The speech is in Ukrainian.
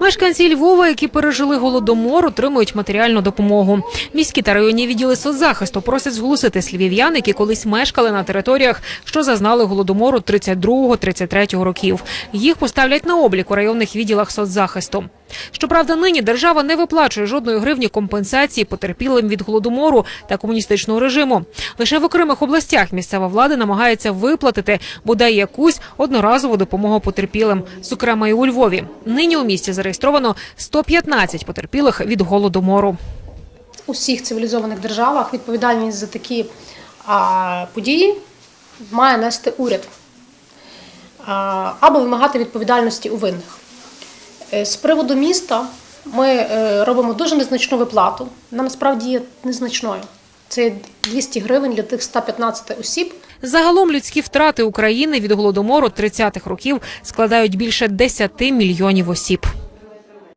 Мешканці Львова, які пережили голодомор, отримують матеріальну допомогу. Міські та районні відділи соцзахисту просять зголосити слів'ян, які колись мешкали на територіях, що зазнали голодомору 32-33 років. Їх поставлять на облік у районних відділах соцзахисту. Щоправда, нині держава не виплачує жодної гривні компенсації потерпілим від голодомору та комуністичного режиму. Лише в окремих областях місцева влада намагається виплатити бодай якусь одноразову допомогу потерпілим, зокрема і у Львові. Нині у місті зареєстровано 115 потерпілих від голодомору. У всіх цивілізованих державах відповідальність за такі події має нести уряд або вимагати відповідальності у винних. Е, З приводу міста ми е, робимо дуже незначну виплату. Вона насправді є незначною. Це 200 гривень для тих 115 осіб, Загалом людські втрати України від голодомору 30-х років складають більше 10 мільйонів осіб.